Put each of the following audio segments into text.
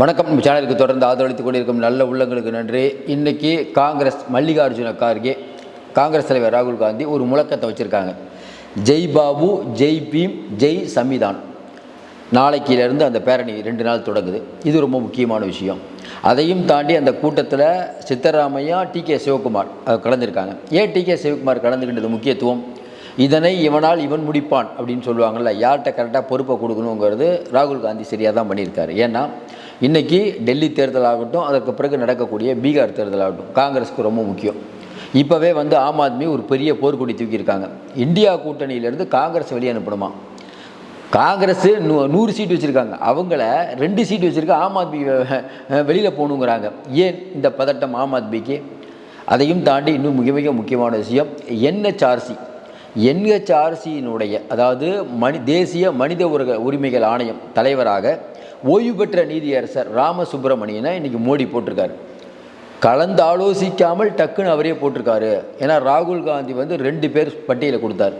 வணக்கம். நம்ம சேனலுக்கு தொடர்ந்து ஆதரவளித்துக் கொண்டிருக்கும் நல்ல உள்ளங்களுக்கு நன்றி. இன்றைக்கி காங்கிரஸ் மல்லிகார்ஜுன கார்கே காங்கிரஸ் தலைவர் ராகுல் காந்தி ஒரு முழக்கத்தை வச்சுருக்காங்க. ஜெய் பாபு ஜெய் பீம் ஜெய் சம்விதான் நாளைக்கிலேருந்து அந்த பேரணி ரெண்டு நாள் தொடங்குது. இது ரொம்ப முக்கியமான விஷயம். அதையும் தாண்டி அந்த கூட்டத்தில் சித்தராமையா டி கே சிவகுமார் கலந்துருக்காங்க. ஏன் டி கே சிவகுமார் கலந்துக்கிட்டது முக்கியத்துவம்? இதனை இவனால் இவன் முடிப்பான் அப்படின்னு சொல்லுவாங்கள்ல யார்கிட்ட கரெக்டாக பொறுப்பை கொடுக்கணுங்கிறது ராகுல் காந்தி சரியாக தான் பண்ணியிருக்காரு. ஏன்னா இன்றைக்கி டெல்லி தேர்தல் ஆகட்டும் அதற்கு பிறகு நடக்கக்கூடிய பீகார் தேர்தல் ஆகட்டும் காங்கிரஸுக்கு ரொம்ப முக்கியம். இப்போவே வந்து ஆம் ஆத்மி ஒரு பெரிய போர்க்கொடி தூக்கியிருக்காங்க. இந்தியா கூட்டணியிலேருந்து காங்கிரஸ் வெளியே அனுப்பணுமா? காங்கிரஸ் நூ நூறு சீட் வச்சுருக்காங்க. அவங்கள ரெண்டு சீட் வச்சுருக்க ஆம் ஆத்மி வெளியில் போகணுங்கிறாங்க. ஏன் இந்த பதட்டம் ஆம் ஆத்மிக்கு? அதையும் தாண்டி இன்னும் மிக மிக முக்கியமான விஷயம் என்ஹெச்ஆர்சி. என்ஹெச்ஆர்சியினுடைய அதாவது மனி தேசிய மனித உரிமைகள் ஆணையம் தலைவராக ஓய்வு பெற்ற நீதியரசர் ராமசுப்பிரமணியனை இன்றைக்கி மோடி போட்டிருக்காரு. கலந்து ஆலோசிக்காமல் டக்குன்னு அவரே போட்டிருக்காரு. ஏன்னா ராகுல் காந்தி வந்து ரெண்டு பேர் பட்டியலை கொடுத்தார்.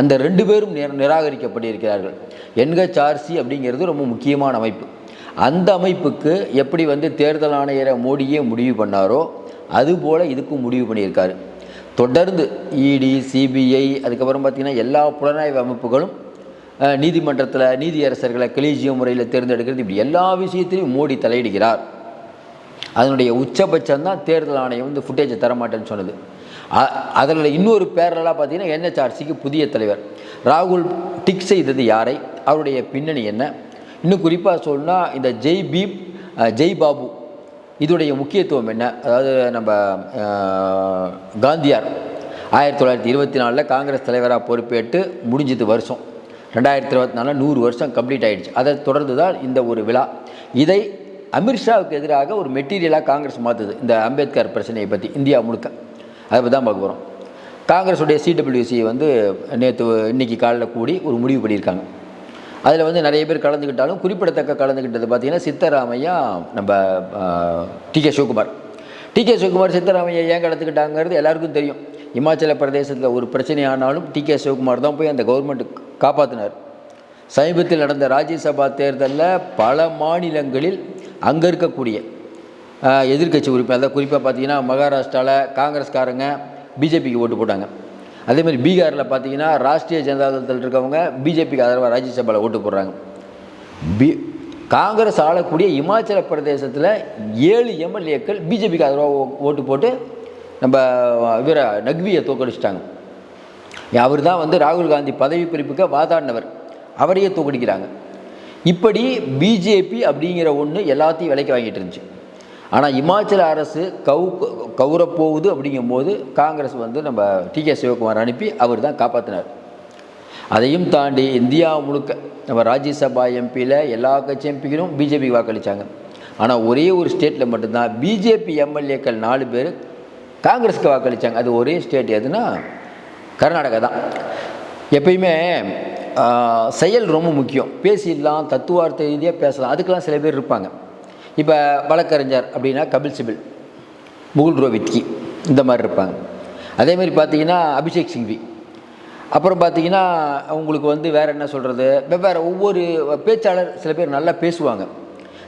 அந்த ரெண்டு பேரும் நிராகரிக்கப்பட்டிருக்கிறார்கள். என்ஹெச்ஆர்சி அப்படிங்கிறது ரொம்ப முக்கியமான அமைப்பு. அந்த அமைப்புக்கு எப்படி வந்து தேர்தல் ஆணையரை மோடியே முடிவு பண்ணாரோ அதுபோல் இதுக்கும் முடிவு பண்ணியிருக்காரு. தொடர்ந்து இடி சிபிஐ அதுக்கப்புறம் பார்த்திங்கன்னா எல்லா புலனாய்வு அமைப்புகளும் நீதிமன்றத்தில் நீதியரசர்களை கலீஜிய முறையில் தேர்ந்தெடுக்கிறது இப்படி எல்லா விஷயத்திலையும் மோடி தலையிடுகிறார். அதனுடைய உச்சபட்சம் தான் தேர்தல் ஆணையம் வந்து ஃபுட்டேஜை தரமாட்டேன்னு சொன்னது. அதில் இன்னொரு பேரலாக பார்த்தீங்கன்னா என்ஹெச்ஆர்சிக்கு புதிய தலைவர். ராகுல் டிக் செய்தது யாரை? அவருடைய பின்னணி என்ன? இன்னும் குறிப்பாக சொன்னால் இந்த ஜெய் பீப் ஜெய் பாபு. இதோடைய முக்கியத்துவம் என்ன? அதாவது நம்ம காந்தியார். ஆயிரத்தி தொள்ளாயிரத்தி இருபத்தி நாலில் காங்கிரஸ் தலைவராக பொறுப்பேற்று முடிஞ்சது வருஷம். ரெண்டாயிரத்தி இருபத்தி நாலில் நூறு வருஷம் கம்ப்ளீட் ஆகிடுச்சு அதை தொடர்ந்து தான் இந்த ஒரு விழா. இதை அமித்ஷாவுக்கு எதிராக ஒரு மெட்டீரியலாக காங்கிரஸ் மாற்றுது இந்த அம்பேத்கர் பிரச்சனையை பற்றி இந்தியா முழுக்க. அதை பற்றி தான் பார்க்க போகிறோம் காங்கிரஸுடைய சிடபிள்யூசி வந்து நேற்று இன்னைக்கு காலையில் கூடி ஒரு முடிவு பண்ணியிருக்காங்க. அதில் வந்து நிறைய பேர் கலந்துக்கிட்டாலும் குறிப்பிடத்தக்க கலந்துக்கிட்டது பார்த்திங்கன்னா சித்தராமையா நம்ம D K Shivakumar. D K Shivakumar Siddaramaiah ஏன் கலந்துக்கிட்டாங்கிறது எல்லாருக்கும் தெரியும். இமாச்சல பிரதேசத்தில் ஒரு பிரச்சனை ஆனாலும் டி கே சிவகுமார் தான் போய் அந்த கவர்மெண்ட் காப்பாற்றினார் சமீபத்தில் நடந்த ராஜ்யசபா தேர்தலில் பல மாநிலங்களில் அங்கே இருக்கக்கூடிய எதிர்கட்சி எதிர்க்கட்சி உறுப்பினர் அதாவது குறிப்பாக பார்த்தீங்கன்னா மகாராஷ்டிராவில் காங்கிரஸ்காரங்க பிஜேபிக்கு ஓட்டு போட்டாங்க. அதேமாதிரி பீகாரில் பார்த்தீங்கன்னா ராஷ்ட்ரிய ஜனதா தளத்தில் இருக்கவங்க பிஜேபிக்கு ஆதரவாக ராஜ்யசபாவில் ஓட்டு போடுறாங்க. பி காங்கிரஸ் ஆளக்கூடிய இமாச்சல பிரதேசத்தில் ஏழு எம்எல்ஏக்கள் பிஜேபிக்கு ஆதரவாக ஓட்டு போட்டு நம்ம இவரை நக்வியை தோக்கடிச்சிட்டாங்க அவர் தான் வந்து ராகுல் காந்தி பதவி பிரிப்புக்கு வாதாடினவர். அவரையே தோக்கடிக்கிறாங்க இப்படி பிஜேபி அப்படிங்கிற ஒன்று எல்லாத்தையும் விலைக்கு வாங்கிட்டு இருந்துச்சு. ஆனால் இமாச்சல அரசு கவு கவுரப்போகுது அப்படிங்கும்போது காங்கிரஸ் வந்து நம்ம டி கே சிவகுமார் அனுப்பி அவர் தான் காப்பாற்றினார் அதையும் தாண்டி இந்தியா முழுக்க நம்ம ராஜ்யசபா எம்பியில் எல்லா கட்சி எம்பிகளும் பிஜேபி வாக்களித்தாங்க ஆனால் ஒரே ஒரு ஸ்டேட்டில் மட்டும்தான் பிஜேபி எம்எல்ஏக்கள் நாலு பேர் காங்கிரஸுக்கு வாக்களித்தாங்க அது ஒரே ஸ்டேட் எதுனா கர்நாடகா தான். எப்பயுமே செயல் ரொம்ப முக்கியம். பேசிடலாம் தத்துவார்த்த ரீதியாக பேசலாம். அதுக்கெல்லாம் சில பேர் இருப்பாங்க. இப்போ வழக்கறிஞர் அப்படின்னா கபில் சிபில் முகுல் ரோவித்கி இந்த மாதிரி இருப்பாங்க. அதே மாதிரி பார்த்தீங்கன்னா அபிஷேக் சிங்வி. அப்புறம் பார்த்தீங்கன்னா உங்களுக்கு வந்து வேறு என்ன சொல்கிறது வெவ்வேறு ஒவ்வொரு பேச்சாளர் சில பேர் நல்லா பேசுவாங்க.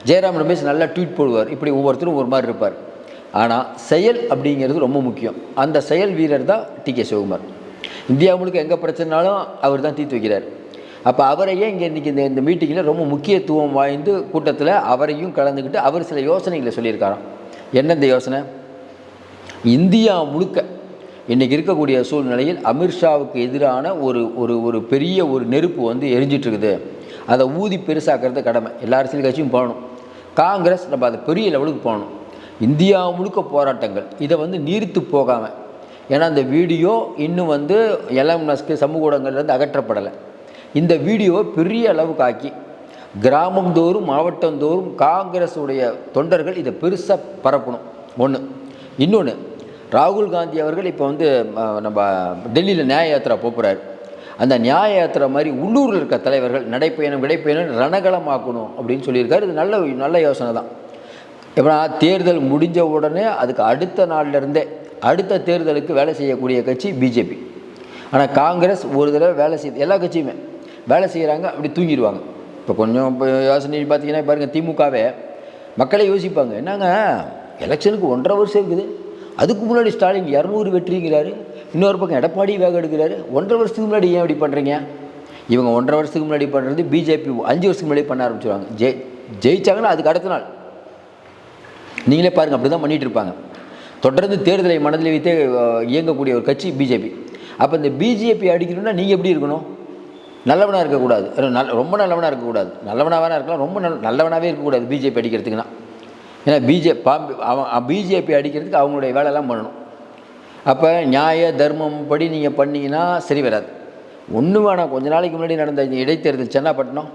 ஜெயராம் ரமேஷ் நல்லா ட்வீட் போடுவார். இப்படி ஒவ்வொருத்தரும் ஒரு மாதிரி இருப்பார். ஆனால் செயல் அப்படிங்கிறது ரொம்ப முக்கியம். அந்த செயல் வீரர் தான் டி கே சிவகுமார். இந்தியா முழுக்க எங்கே பிரச்சனைனாலும் அவர் தான் தீர்த்து வைக்கிறார். அப்போ அவரையே இங்கே இன்றைக்கி இந்த இந்த மீட்டிங்கில் ரொம்ப முக்கியத்துவம் வாய்ந்து கூட்டத்தில் அவரையும் கலந்துக்கிட்டு அவர் சில யோசனைகளை சொல்லியிருக்காராம். என்ன இந்த யோசனை? இந்தியா முழுக்க இன்றைக்கி இருக்கக்கூடிய சூழ்நிலையில் அமித்ஷாவுக்கு எதிரான ஒரு ஒரு ஒரு பெரிய ஒரு நெருப்பு வந்து எரிஞ்சிட்ருக்குது. அதை ஊதி பெருசாக்கிறது கடமை. எல்லா அரசியல் கட்சியும் போகணும். காங்கிரஸ் நம்ம அதை பெரிய லெவலுக்கு போகணும். இந்தியா முழுக்க போராட்டங்கள். இதை வந்து நீர்த்து போகாமல் ஏன்னா அந்த வீடியோ இன்னும் வந்து எலம் மஸ்க்கு சமூக ஊடகங்கள்லேருந்து அகற்றப்படலை. இந்த வீடியோவை பெரிய அளவுக்கு ஆக்கி கிராமந்தோறும் மாவட்டந்தோறும் காங்கிரஸுடைய தொண்டர்கள் இதை பெருசாக பரப்பணும். ஒன்று இன்னொன்று ராகுல் காந்தி அவர்கள் இப்போ வந்து நம்ம டெல்லியில் நியாய யாத்திரா போகிறார் அந்த நியாய யாத்திரை மாதிரி உள்ளூரில் இருக்க தலைவர்கள் நடைப்பயணம் விடைப்பயணம் ரணகலமாக்கணும் அப்படின்னு சொல்லியிருக்காரு. இது நல்ல நல்ல யோசனை தான். எப்படின்னா தேர்தல் முடிஞ்ச உடனே அதுக்கு அடுத்த நாள்ல இருந்தே அடுத்த தேர்தலுக்கு வேலை செய்யக்கூடிய கட்சி பிஜேபி ஆனால் காங்கிரஸ் ஒரு தடவை வேலை செய்ய எல்லா கட்சியுமே வேலை செய்கிறாங்க அப்படி தூங்கிடுவாங்க. இப்போ கொஞ்சம் இப்போ யோசனை பார்த்தீங்கன்னா பாருங்கள் திமுகவே மக்களே யோசிப்பாங்க என்னங்க எலெக்ஷனுக்கு ஒன்றரை வருஷம் இருக்குது. அதுக்கு முன்னாடி ஸ்டாலின் இரநூறு வெற்றிங்கிறாரு. இன்னொரு பக்கம் எடப்பாடி வேக எடுக்கிறாரு. ஒன்றரை வருஷத்துக்கு முன்னாடி ஏன் இப்படி பண்ணுறீங்க இவங்க ஒன்றரை வருஷத்துக்கு முன்னாடி பண்ணுறது பிஜேபி அஞ்சு வருஷத்துக்கு முன்னாடி பண்ண ஆரம்பிச்சிருவாங்க. ஜெய் ஜெயிச்சாங்கன்னா அதுக்கு அடுத்த நாள். நீங்களே பாருங்கள் அப்படி தான் பண்ணிகிட்டு இருப்பாங்க. தொடர்ந்து தேர்தலை மனதில் வைத்தே இயங்கக்கூடிய ஒரு கட்சி பிஜேபி. அப்போ இந்த பிஜேபி அடிக்கணும்னா நீங்கள் எப்படி இருக்கணும்? நல்லவனாக இருக்கக்கூடாது. நல் நல்ல ரொம்ப நல்லவனாக இருக்கக்கூடாது. நல்லவனாக வேணா இருக்கலாம் ரொம்ப நல்ல நல்லவனாகவே இருக்கக்கூடாது பிஜேபி அடிக்கிறதுக்குன்னா. ஏன்னா பிஜே பாம்பு அவன் பிஜேபி அடிக்கிறதுக்கு அவங்களுடைய வேலையெல்லாம் பண்ணணும். அப்போ நியாய தர்மம் படி நீங்கள் பண்ணீங்கன்னா சரி வராது. ஒன்று வேணாம். கொஞ்ச நாளைக்கு முன்னாடி நடந்த இந்த இடைத்தேர்தல் சென்னாப்பட்டினம்.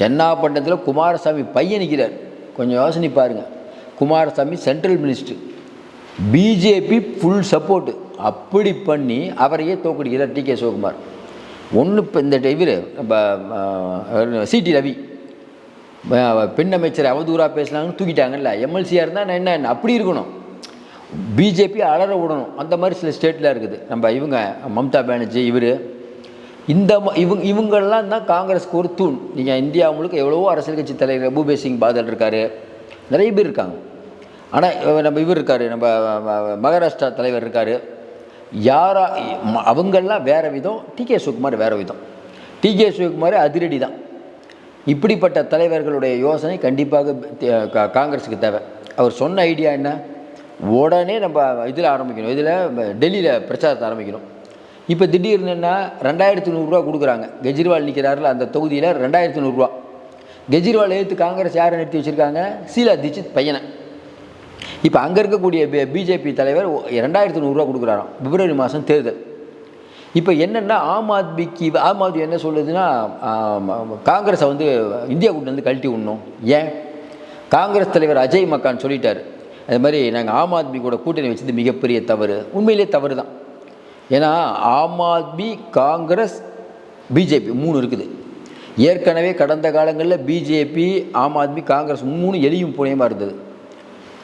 சென்னாப்பட்டினத்தில் குமாரசாமி பையன் நிற்கிறார் கொஞ்சம் யோசனை பாருங்கள் Kumaraswamy central minister BJP full support அப்படி பண்ணி அவரையே தோக்கடிக்கிறார் டி கே சிவகுமார். ஒன்று இப்போ இந்த இவர் சிடி ரவி. பெண் அமைச்சர் அவதூறாக பேசினாங்கன்னு தூக்கிட்டாங்கல்ல. எம்எல்சியாக இருந்தால் என்ன என்ன அப்படி இருக்கணும். பிஜேபி அலற விடணும். அந்த மாதிரி சில ஸ்டேட்டில் இருக்குது. நம்ம இவங்க மம்தா பானர்ஜி இவர். இந்த ம- இவங்க இவங்கெல்லாம் தான் காங்கிரஸ்க்கு ஒரு தூண். நீங்கள் இந்தியா முழுக்க எவ்வளவோ அரசியல் கட்சி தலைவர் பூபேஷ் சிங் பாதல் இருக்கார். நிறைய பேர் இருக்காங்க. ஆனால் நம்ம இவர் இருக்கார். நம்ம மகாராஷ்டிரா தலைவர் இருக்கார். யாரா அவங்கெல்லாம் வேறு விதம். டி கே சிவகுமார் வேறு விதம். டி கே சிவகுமார் அதிரடி தான் இப்படிப்பட்ட தலைவர்களுடைய யோசனை கண்டிப்பாக தே- காங்கிரஸுக்கு தேவை. அவர் சொன்ன ஐடியா என்ன? உடனே நம்ம இதில் ஆரம்பிக்கணும். இதில் டெல்லியில் பிரச்சாரத்தை ஆரம்பிக்கணும். இப்போ திடீர்னு என்ன? ரெண்டாயிரத்து நூறுரூவா கொடுக்குறாங்க. கெஜ்ரிவால் நிற்கிறாரில் அந்த தொகுதியில் ரெண்டாயிரத்து நூறுரூவா கெஜ்ரிவால் எடுத்து காங்கிரஸ் யாரை நிறுத்தி வச்சுருக்காங்க? சீலா தீட்சித் பையனை. இப்போ அங்கே இருக்கக்கூடிய பிஜேபி தலைவர் ரெண்டாயிரத்து ரெண்டாயிரத்தி நூறுரூவா கொடுக்குறாராம். பிப்ரவரி மாதம் தேர்தல். இப்போ என்னென்னா ஆம் ஆத்மிக்கு ஆம் ஆத்மி என்ன சொல்லுதுன்னா காங்கிரஸை வந்து இந்தியா கூட்டு வந்து கழட்டி விடணும். ஏன்? காங்கிரஸ் தலைவர் அஜய் மக்கான் சொல்லிட்டார். அது மாதிரி நாங்கள் ஆம் ஆத்மி கூட கூட்டணி வச்சது மிகப்பெரிய தவறு. உண்மையிலே தவறு தான் ஏன்னா ஆம் ஆத்மி காங்கிரஸ் பிஜேபி மூணு இருக்குது. ஏற்கனவே கடந்த காலங்களில் பிஜேபி ஆம் ஆத்மி காங்கிரஸ் மூணு எளியும் புனையமாக இருந்தது.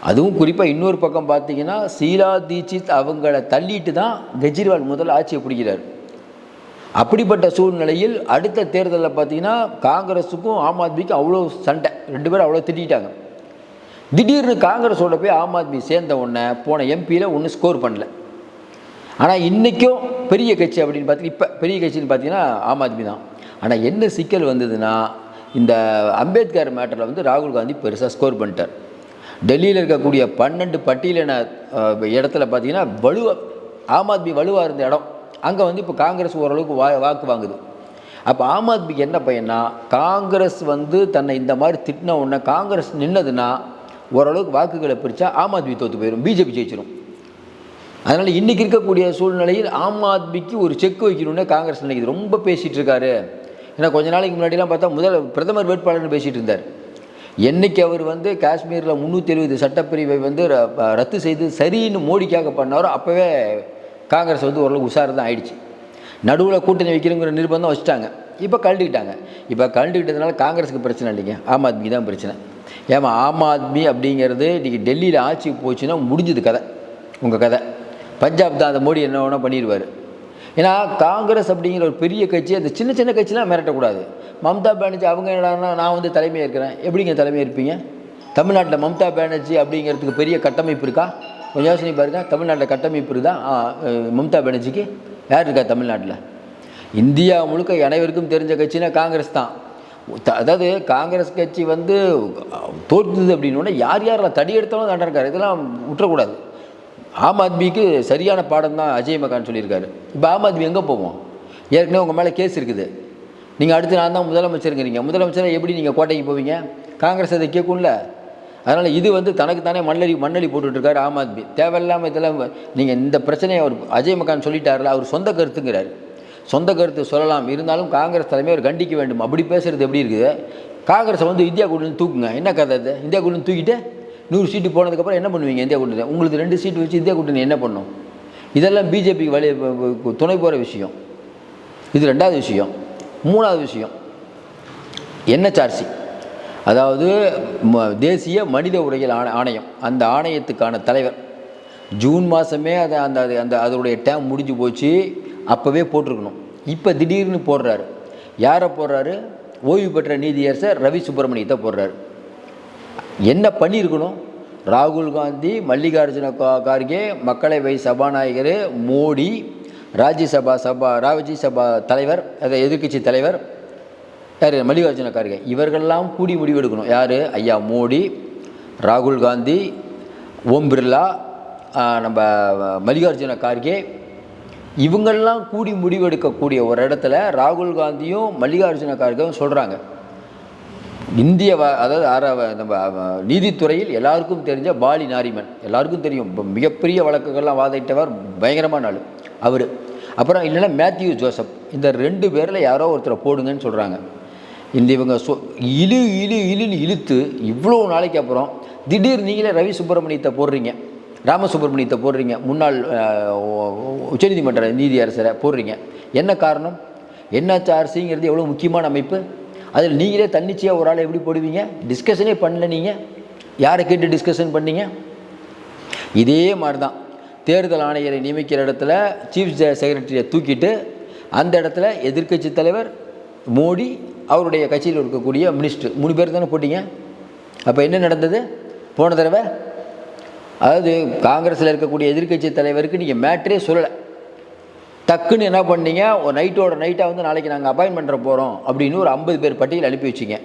அதுவும் குறிப்பாக இன்னொரு பக்கம் பார்த்தீங்கன்னா சீலா தீட்சித் அவங்கள தள்ளிட்டு தான் கெஜ்ரிவால் முதல் ஆட்சியை பிடிக்கிறார். அப்படிப்பட்ட சூழ்நிலையில் அடுத்த தேர்தலில் பார்த்தீங்கன்னா காங்கிரஸுக்கும் ஆம் ஆத்மிக்கும் அவ்வளோ சண்டை. ரெண்டு பேரும் அவ்வளோ திட்டிட்டாங்க. திடீர்னு காங்கிரஸோட போய் ஆம் ஆத்மி சேர்ந்த உடனே போன எம்பியில் ஒன்றும் ஸ்கோர் பண்ணல. ஆனால் இன்றைக்கும் பெரிய கட்சி அப்படின்னு பார்த்தீங்கன்னா இப்போ பெரிய கட்சின்னு பார்த்தீங்கன்னா ஆம் ஆத்மி தான். ஆனால் என்ன சிக்கல் வந்ததுன்னா இந்த அம்பேத்கர் மேட்டரில் வந்து ராகுல் காந்தி பெருசாக ஸ்கோர் பண்ணிட்டார். டெல்லியில் இருக்கக்கூடிய பன்னெண்டு பட்டியலின இடத்துல பார்த்தீங்கன்னா வலுவாக ஆம் ஆத்மி வலுவாக இருந்த இடம். அங்கே வந்து இப்போ காங்கிரஸ் ஓரளவுக்கு வா வாக்கு வாங்குது. அப்போ ஆம் ஆத்மிக்கு என்ன பையனா காங்கிரஸ் வந்து தன்னை இந்த மாதிரி திட்டின உடனே காங்கிரஸ் நின்னதுன்னா ஓரளவுக்கு வாக்குகளை பிரித்தா ஆம் ஆத்மி தோற்று போயிடும் பிஜேபி ஜெயிச்சிடும் அதனால் இன்றைக்கி இருக்கக்கூடிய சூழ்நிலையில் ஆம் ஆத்மிக்கு ஒரு செக் வைக்கணும்னு காங்கிரஸ் நினைக்கிது. ரொம்ப பேசிகிட்டு இருக்காரு. ஏன்னா கொஞ்ச நாளைக்கு முன்னாடிலாம் பார்த்தா முதல் பிரதமர் வேட்பாளர்னு பேசிகிட்டு இருந்தார். என்னைக்கு அவர் வந்து காஷ்மீரில் முந்நூற்றி எழுபது சட்டப்பிரிவை வந்து ர- ரத்து செய்து சரின்னு மோடிக்காக பண்ணாரோ அப்போவே காங்கிரஸ் வந்து ஓரளவுக்கு உஷார் தான் ஆயிடுச்சு. நடுவில் கூட்டணி வைக்கிறங்கிற நிர்பந்தம் வச்சுட்டாங்க. இப்போ கழண்டுக்கிட்டாங்க இப்போ கழண்டுக்கிட்டதுனால காங்கிரஸுக்கு பிரச்சனை இல்லைங்க. ஆம் ஆத்மிக்கு தான் பிரச்சனை. ஏமா ஆம் ஆத்மி அப்படிங்கிறது இன்றைக்கி டெல்லியில் ஆட்சிக்கு போச்சுன்னா முடிஞ்சது கதை. உங்கள் கதை. பஞ்சாப் தான் அந்த மோடி என்ன வேணால் பண்ணிடுவார் ஏன்னா காங்கிரஸ் அப்படிங்கிற ஒரு பெரிய கட்சி அந்த சின்ன சின்ன கட்சிலாம் மிரட்டக்கூடாது. மம்தா பானர்ஜி அவங்க என்னடா நான் வந்து தலைமையாக இருக்கிறேன். எப்படிங்க தலைமையாக இருப்பீங்க? தமிழ்நாட்டில் மம்தா பானர்ஜி அப்படிங்கிறதுக்கு பெரிய கட்டமைப்பு இருக்கா? கொஞ்சம் யோசனை பாருங்க. தமிழ்நாட்டில் கட்டமைப்பு இருக்குதா? மம்தா பானர்ஜிக்கு? யார் இருக்கா தமிழ்நாட்டில்? இந்தியா முழுக்க அனைவருக்கும் தெரிஞ்ச கட்சினா காங்கிரஸ் தான். அதாவது காங்கிரஸ் கட்சி வந்து தோற்றுது அப்படின்னோடனே யார் யாரெல்லாம் தடி எடுத்தாலும் தண்டனை இருக்கார் இதெல்லாம் விட்டுறக்கூடாது ஆம் ஆத்மிக்கு சரியான பாடம் தான் அஜய் மகான் சொல்லியிருக்காரு. இப்போ ஆம் ஆத்மி எங்கே போவோம்? ஏற்கனவே உங்கள் மேலே கேஸ் இருக்குது. நீங்கள் அடுத்து நான் தான் முதலமைச்சருங்கிறீங்க. முதலமைச்சராக எப்படி நீங்கள் கோட்டைக்கு போவீங்க? காங்கிரஸ் அதை கேட்கும்ல அதனால் இது வந்து தனக்கு தானே மண்ணலி மண்ணலி போட்டுட்ருக்காரு ஆம் ஆத்மி. தேவையில்லாமல் இதெல்லாம் நீங்கள் இந்த பிரச்சனையை அவர் அஜய் மகான் சொல்லிட்டார்ல அவர் சொந்த கருத்துங்கிறார். சொந்த கருத்து சொல்லலாம். இருந்தாலும் காங்கிரஸ் தலைமை அவர் கண்டிக்க வேண்டும். அப்படி பேசுகிறது எப்படி இருக்குது? காங்கிரஸை வந்து இந்தியா கூட்டணி தூக்குங்க. என்ன கதை இது இந்தியா கூட்டணி தூக்கிட்டு நூறு சீட்டு போனதுக்கப்புறம் என்ன பண்ணுவீங்க இந்தியா கூட்டணி? உங்களுக்கு ரெண்டு சீட்டு வச்சு இந்தியா கூட்டணி என்ன பண்ணும்? இதெல்லாம் பிஜேபிக்கு வழி துணை போகிற விஷயம். இது ரெண்டாவது விஷயம். மூணாவது விஷயம். என்ஹெச்ஆர்சி அதாவது ம- தேசிய மனித உரிமைகள் ஆணை ஆணையம். அந்த ஆணையத்துக்கான தலைவர். ஜூன் மாதமே அதை அந்த அது- அந்த அதனுடைய டேம் முடிஞ்சு போச்சு. அப்போவே போட்டிருக்கணும். இப்போ திடீர்னு போடுறாரு. யாரை போடுறாரு? ஓய்வு பெற்ற நீதியரசர் ரவி சுப்பிரமணியத்தை போடுறாரு. என்ன பண்ணியிருக்கணும்? ராகுல் காந்தி மல்லிகார்ஜுன கா- கார்கே மக்களவை சபாநாயகர் மோடி ராஜ்யசபா சபா ராஜ்யசபா தலைவர் அதை எதிர்க்கட்சி தலைவர் யார்? மல்லிகார்ஜுன கார்கே. இவர்கள்லாம் கூடி முடிவெடுக்கணும் யார்? ஐயா மோடி ராகுல் காந்தி ஓம் பிர்லா நம்ம மல்லிகார்ஜுன கார்கே. இவங்கள்லாம் கூடி முடிவெடுக்கக்கூடிய ஒரு இடத்துல ராகுல் காந்தியும் மல்லிகார்ஜுன கார்கேவும் சொல்கிறாங்க இந்திய வ அதாவது நம்ம நீதித்துறையில் எல்லாருக்கும் தெரிஞ்ச பாலி நாரிமன். எல்லாருக்கும் தெரியும். மிகப்பெரிய வழக்குகள்லாம் வாதிட்டவர் பயங்கரமான ஆள். அவர். அப்புறம் இல்லைன்னா மேத்யூ ஜோசப். இந்த ரெண்டு பேரில் யாரோ ஒருத்தரை போடுங்கன்னு சொல்கிறாங்க இந்த இவங்க சொ இழு இழு இழுன்னு இழுத்து இவ்வளோ நாளைக்கு அப்புறம் திடீர் நீங்களே ரவி சுப்பிரமணியத்தை போடுறீங்க. ராமசுப்பிரமணியத்தை போடுறீங்க. முன்னாள் உச்சநீதிமன்ற நீதியரசரை போடுறீங்க. என்ன காரணம்? என்ஹெச்ஆர்சிங்கிறது எவ்வளோ முக்கியமான அமைப்பு? அதில் நீங்களே தன்னிச்சையாக ஒரு ஆளை எப்படி போடுவீங்க? டிஸ்கஷனே பண்ணல நீங்கள் யாரை கேட்டு டிஸ்கஷன் பண்ணீங்க? இதே மாதிரி தான் தேர்தல் ஆணையரை நியமிக்கிற இடத்துல சீஃப் செக்ரட்டரியை தூக்கிட்டு அந்த இடத்துல எதிர்க்கட்சி தலைவர் மோடி அவருடைய கட்சியில் இருக்கக்கூடிய மினிஸ்டர் மூணு பேர் தானே போட்டீங்க? அப்போ என்ன நடந்தது? போன தடவை? அதாவது காங்கிரஸில் இருக்கக்கூடிய எதிர்க்கட்சி தலைவருக்கு நீங்கள் மேட்ரே சொல்லலை. டக்குன்னு என்ன பண்ணீங்க? ஒரு நைட்டோட நைட்டாக வந்து நாளைக்கு நாங்கள் அப்பாயின்மெண்ட் பண்ண போகிறோம் அப்படின்னு ஒரு ஐம்பது பேர் பட்டியல் அனுப்பி வச்சிங்க.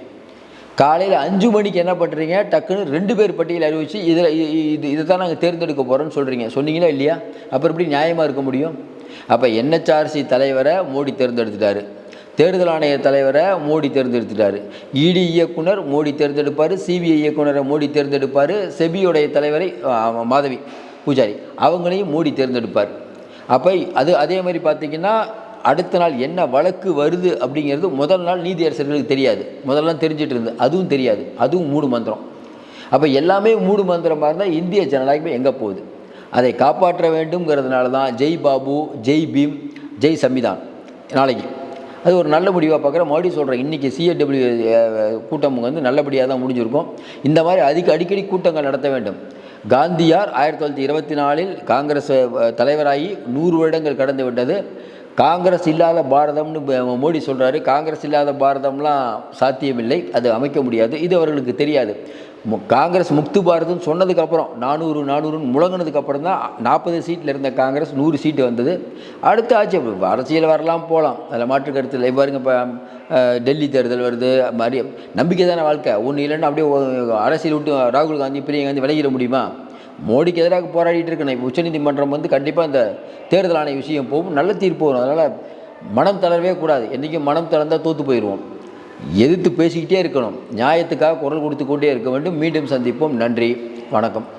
காலையில் அஞ்சு மணிக்கு என்ன பண்ணுறீங்க டக்குன்னு ரெண்டு பேர் பட்டியல் அறிவிச்சு இதில் இது இதை தான் நாங்கள் தேர்ந்தெடுக்க போகிறோம்னு சொல்கிறீங்க சொன்னீங்களா இல்லையா? அப்புறம் எப்படி நியாயமாக இருக்க முடியும்? அப்போ என்ஹெச்ஆர்சி தலைவரை மோடி தேர்ந்தெடுத்துட்டார். தேர்தல் ஆணைய தலைவரை மோடி தேர்ந்தெடுத்துட்டார். இடி இயக்குனர் மோடி தேர்ந்தெடுப்பார். சிபிஐ இயக்குனரை மோடி தேர்ந்தெடுப்பார். செபியோடைய தலைவரை மாதவி பூஜாரி அவங்களையும் மோடி தேர்ந்தெடுப்பார். அப்போ அது அதே மாதிரி பார்த்தீங்கன்னா அடுத்த நாள் என்ன வழக்கு வருது அப்படிங்கிறது முதல் நாள் நீதியரசர்களுக்கு தெரியாது. முதல்லாம் தெரிஞ்சிட்டு இருந்து அதுவும் தெரியாது. அதுவும் மூடு மந்திரம். அப்போ எல்லாமே மூடு மந்திரமாக இருந்தால் இந்திய ஜனநாயகமே எங்கே போகுது? அதை காப்பாற்ற வேண்டும்ங்கிறதுனால தான் ஜெய் பாபு ஜெய் பீம் ஜெய் சம்விதான். நாளைக்கு. அது ஒரு நல்ல முடிவாக பார்க்குறேன் மறுபடியும் சொல்கிறேன் இன்றைக்கி சிஏடபிள்யூ கூட்டம் வந்து நல்லபடியாக தான் முடிஞ்சிருக்கும். இந்த மாதிரி அதிக அடிக்கடி கூட்டங்கள் நடத்த வேண்டும். காந்தியார் ஆயிரத்தி தொள்ளாயிரத்தி இருபத்தி நாலில் காங்கிரஸ் தலைவராகி நூறு வருடங்கள் கடந்து விட்டது. காங்கிரஸ் இல்லாத பாரதம்னு மோடி சொல்கிறாரு காங்கிரஸ் இல்லாத பாரதம்லாம் சாத்தியமில்லை. அது அமைக்க முடியாது. இது அவர்களுக்கு தெரியாது. காங்கிரஸ் முக்து பாரதம் சொன்னதுக்கப்புறம் நானூறு நானூறுன்னு முழங்கினதுக்கு அப்புறம் தான் நாற்பது சீட்டில் இருந்த காங்கிரஸ் நூறு சீட்டு வந்தது. அடுத்த ஆட்சி அரசியல் வரலாம் போகலாம் அதில் மாற்று கருத்தில் இல்லை. பாருங்க இப்போ டெல்லி தேர்தல் வருது. மாதிரி நம்பிக்கை தானே வாழ்க்கை. ஒன்று இல்லைன்னா அப்படியே அரசியல் விட்டு ராகுல் காந்தி பிரியங்கா காந்தி விலகிட முடியுமா? மோடிக்கு எதிராக போராடிட்டு இருக்கணும். இப்போ உச்சநீதிமன்றம் வந்து கண்டிப்பாக இந்த தேர்தல் ஆணைய விஷயம் போகும். நல்ல தீர்ப்பு வரும். அதனால் மனம் தளரவே கூடாது. என்றைக்கும் மனம் தளர்ந்தால் தோற்று போயிடுவோம் எதிர்த்து பேசிக்கிட்டே இருக்கணும். நியாயத்துக்காக குரல் கொடுத்து கொண்டே இருக்க வேண்டும். மீண்டும் சந்திப்போம். நன்றி. வணக்கம்.